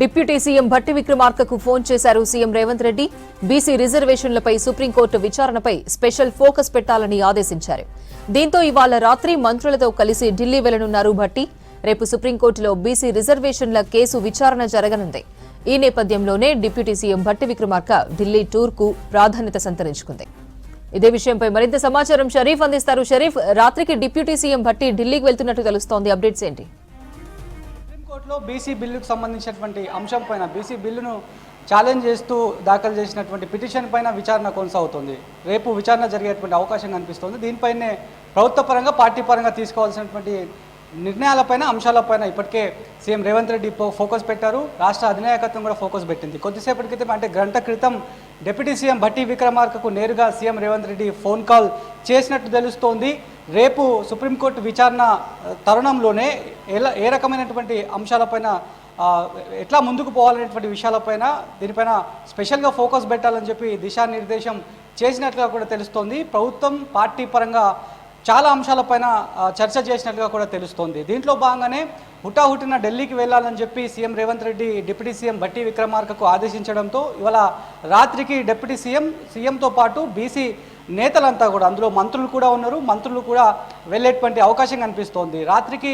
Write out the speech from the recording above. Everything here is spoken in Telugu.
డిప్యూటీ సీఎం భట్టి విక్రమార్కకు ఫోన్ చేశారు సీఎం రేవంత్ రెడ్డి. బీసీ రిజర్వేషన్లపై సుప్రీంకోర్టు విచారణపై స్పెషల్ ఫోకస్ పెట్టాలని ఆదేశించారు. దీంతో ఇవాళ రాత్రి మంత్రులతో కలిసి ఢిల్లీ వెళ్ళనున్నారు భట్టి. రేపు సుప్రీంకోర్టులో బీసీ రిజర్వేషన్ల కేసు విచారణ జరగనుంది. ఈ నేపథ్యంలోనే డిప్యూటీ సీఎం భట్టి విక్రమార్క ఢిల్లీ టూర్కు ప్రాధాన్యత సంతరించుకుంది. ఇదే విషయంపై మరింత సమాచారం షరీఫ్ అందిస్తారు. షరీఫ్ రాత్రికి డిప్యూటీ సీఎం భట్టి ఢిల్లీకి వెళ్తున్నట్టు తెలుస్తోంది. అప్డేట్స్ ఏంటి? కోర్టులో బీసీ బిల్లుకు సంబంధించినటువంటి అంశం పైన బీసీ బిల్లును ఛాలెంజ్ చేస్తూ దాఖలు చేసినటువంటి పిటిషన్ పైన విచారణ కొనసాగుతుంది. రేపు విచారణ జరిగేటువంటి అవకాశం కనిపిస్తుంది. దీనిపైనే ప్రభుత్వ పరంగా పార్టీ పరంగా తీసుకోవాల్సినటువంటి నిర్ణయాలపైన అంశాలపైన ఇప్పటికే సీఎం రేవంత్ రెడ్డి ఫోకస్ పెట్టారు. రాష్ట్ర అధినాయకత్వం కూడా ఫోకస్ పెట్టింది. కొద్దిసేపటి క్రితం అంటే గంట క్రితం డిప్యూటీ సీఎం భట్టి విక్రమార్కకు నేరుగా CM Revanth Reddy phone call చేసినట్టు తెలుస్తోంది. రేపు సుప్రీంకోర్టు విచారణ తరుణంలోనే ఎలా ఏ రకమైనటువంటి అంశాలపైన ఎట్లా ముందుకు పోవాలనేటువంటి విషయాలపైన దీనిపైన స్పెషల్గా ఫోకస్ పెట్టాలని చెప్పి దిశానిర్దేశం చేసినట్లుగా కూడా తెలుస్తోంది. ప్రభుత్వం పార్టీ పరంగా చాలా అంశాలపైన చర్చ చేసినట్లుగా కూడా తెలుస్తోంది. దీంట్లో భాగంగానే హుటాహుటిన ఢిల్లీకి వెళ్ళాలని చెప్పి CM Revanth Reddy deputy CM Bhatti విక్రమార్కకు ఆదేశించడంతో ఇవాళ రాత్రికి డిప్యూటీ సీఎం సీఎంతో పాటు బీసీ నేతలంతా కూడా అందులో మంత్రులు కూడా ఉన్నారు. మంత్రులు కూడా వెళ్ళేటువంటి అవకాశం కనిపిస్తోంది. రాత్రికి